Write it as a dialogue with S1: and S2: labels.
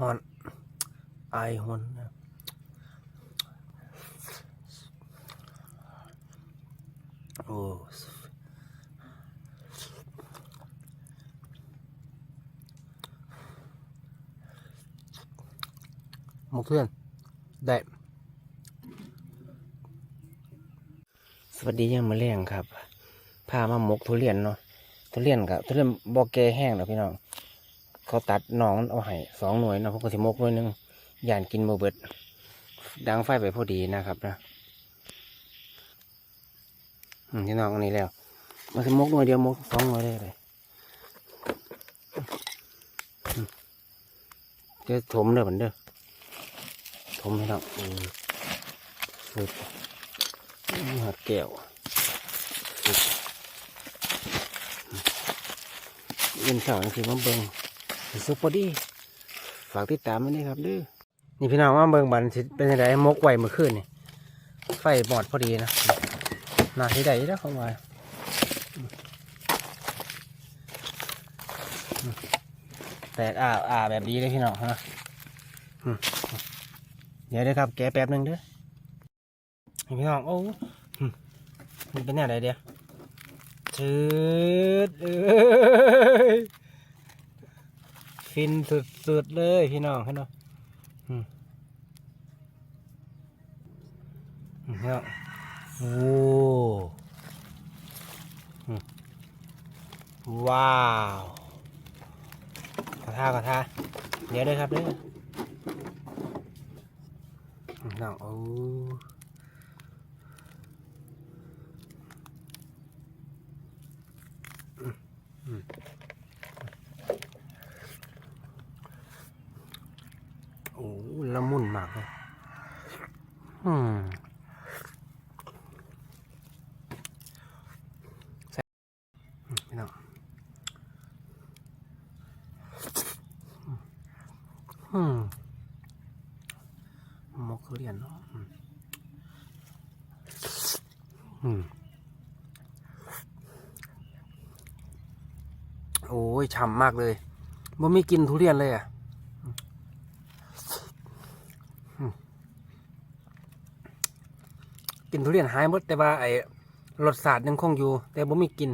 S1: ฮอนไอฮอนโอ้หมกเพื่อนได้สวัสดียังมาเลี้ยงครับพามาหมกทุเรียนเนาะทุเรียนกับทุเรียนบอกแกแห้งแล้วพี่น้อง เขาตัดหนองเอาให้สองหน่วยนะผมก็สิมกหน่วยหนึงย่านกินโมเบิดดังไฟไปพอดีนะครับนะอืมพี่น้องอันนี้แล้วมาสิมกหน่วยเดียวมกสองหน่วยได้เลยอืมเดี๋ยวถมเด้อนเด้อถมพี่น้องอืมหัดแก้วเงินเสาร์คือมาเบิง ซุปพอดี ฝากติดตามไว้ด้วยครับด้อนี่พี่น้องว่าเบิงบันสิเป็นยังไงมกไวเมื่อคืนนี่ ไฟบอดพอดีนะนาที่ใดแล้วเข้ามาแตกอ่าอ่าแบบนี้เลยพี่น้องฮะเดี๋ยวด้อครับ แกแป๊บหนึ่งเด้อนี่พี่น้องโอ้มันเป็นแนวไหนเดียวชืดเอ้ย ฟินสุดๆเลยพี่น้องพี่น้องพี่น้องโอ้ว้าวกระทากระทาเดี๋ยวเลยครับเด้อน้องโอ้ โอ้ละมุนมากเลยอืมมพี่น้องอืมมกเรียนเนาะอืมโอ้ยฉ่ำมากเลยบ่มีกินทุเรียนเลยอะ กินทุเรียนหายหมดแต่ว่าไอ้รสชาติยังคงอยู่ แต่บ่มีกิน